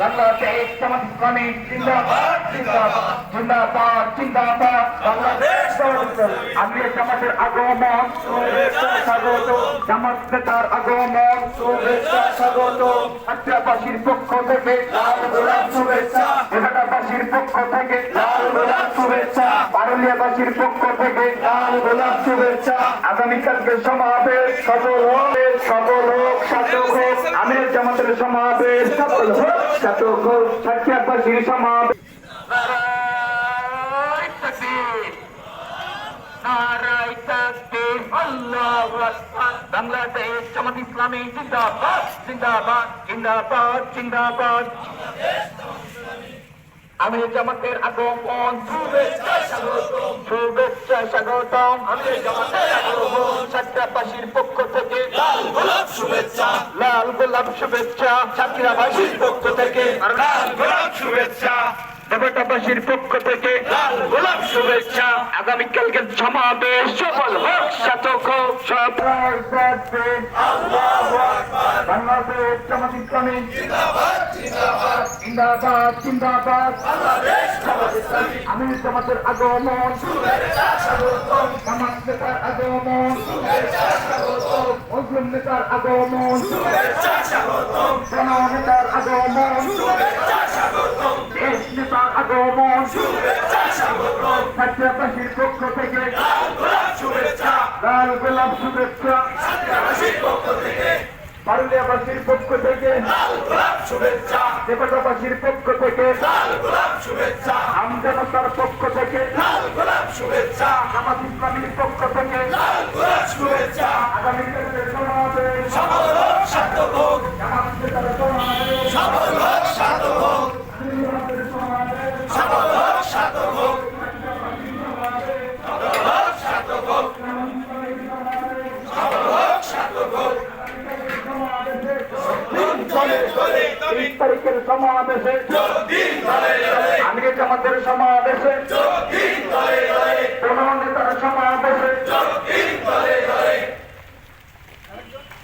বাংলাদেশ ইসলামী জিন্দাবাদ জিন্দাবাদ জিন্দাবাদ জিন্দাবাদ। বাংলাদেশ আমি জামাতের আগমন। স্বাগত জামাত নেতার আগমন। স্বাগত আত্রাবাসীর পক্ষ থেকে লাল গোলাপ শুভেচ্ছা। এলাকাবাসীর পক্ষ থেকে লাল গোলাপ শুভেচ্ছা। পারুলিয়াবাসীর পক্ষ থেকে লাল গোলাপ শুভেচ্ছা। আগামীকালকে সমাবেশ। সফল হবে সফল হোক, সার্থক হোক। আমির জামাতের সমাবেশ। সফল হোক। হোক সাতক্ষীরাবাসীর সমাবেশ বাংলাদেশ জামাত ইসলামী জিন্দাবাদ জিন্দাবাদ জিন্দাবাদ জিন্দাবাদ। আমি জামাতের আগমন শুভেচ্ছা স্বাগতম। ছাত্রাবাসীর পক্ষ থেকে লাল গোলাপ শুভেচ্ছা। লাল গোলাপ শুভেচ্ছা। ছাত্রাবাসীর পক্ষ থেকে লাল গোলাপ শুভেচ্ছা। দেবতাবাসীর পক্ষ থেকে লাল গোলাপ শুভেচ্ছা। আগামীকালকে সমাবেশ সফল হোক সাতক হোক। সব বাংলাদেশ জামাত ইসলামী জিন্দাবাদ জিন্দাবাদ। আমি জামাতের আগমন। জামাত নেতার আগমন। মুসলিম নেতার আগমন। জননেতার নেতার আগমন। দেশ নেতার আগমন। ছাত্রাবাসীর পক্ষ থেকে লাল গোলাপ শুভেচ্ছা। পারুলিয়াবাসীর পক্ষ থেকে। দেবতাবাসীর পক্ষ থেকে। আমজনতার পক্ষ থেকে। জামাত ইসলামীর পক্ষ থেকে। আগামীকালের সমাবেশ জামাত নেতার সমাবেশ জামাতের সমাবেশ তিরিশ তারিখের সমাবেশে আমি জামাতের সমাবেশে কোন নেতার সমাবেশে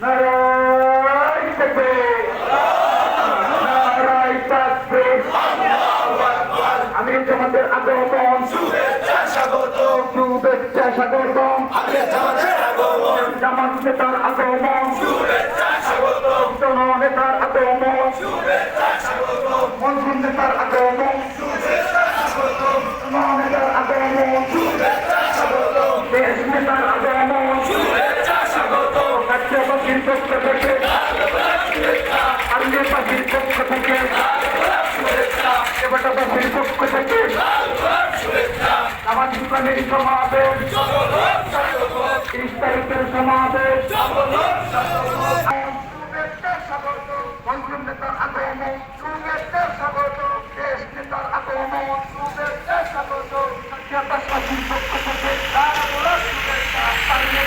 নারায় তাকবীর নারায় তাকবীর আমি জামাতের আগমন। শুভেচ্ছা স্বাগতম। জামাত নেতার আগমন। জন নেতার আগমন মন্ত্রী নেতার আগমন নেতার আগমন দেশ নেতার আগমন রাজ্যবাসীর পক্ষ থেকে আর্যবাসীর পক্ষ থেকে দেবতাবাসীর পক্ষ থেকে আমার দোকানের সমাবেশ তারিখের সমাবেশ শুভেচ্ছা স্বাগত মন্ত্রী নেতার আগমন শুভেচ্ছা স্বাগত দেশ নেতার আগমন শুভেচ্ছা স্বাগত ছাত্রাবাসীর পক্ষ থেকে লাল গোলাপ শুভেচ্ছা পার্লিকের লাল গোলাপ শুভেচ্ছা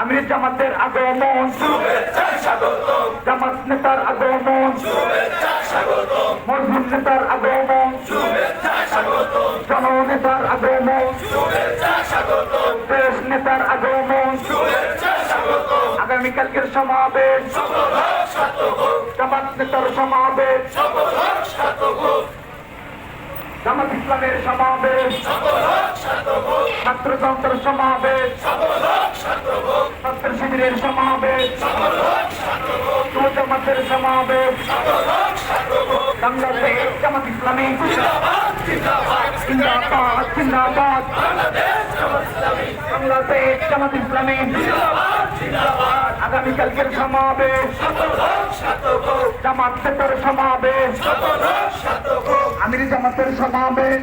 আমির জামাতের আগমন জামাত নেতার আগমন মজলুম নেতার আগমন জননেতার আগমন দেশ নেতার আগমন আগামীকালকের সমাবেশ জামাত নেতার সমাবেশ জামাত ইসলামের সমাবেশ। ছাত্রতন্ত্রের সমাবেশ। ছাত্র শিবিরের সমাবেশ। জামাতের সমাবেশ। বাংলাদেশ জামাত ইসলামী। জিন্দাবাদ জিন্দাবাদ। বাংলাদেশ জামাত ইসলামী। আগামীকালকের সমাবেশ। জামাত সেতার সমাবেশ আমির জামাতের সমাবেশ।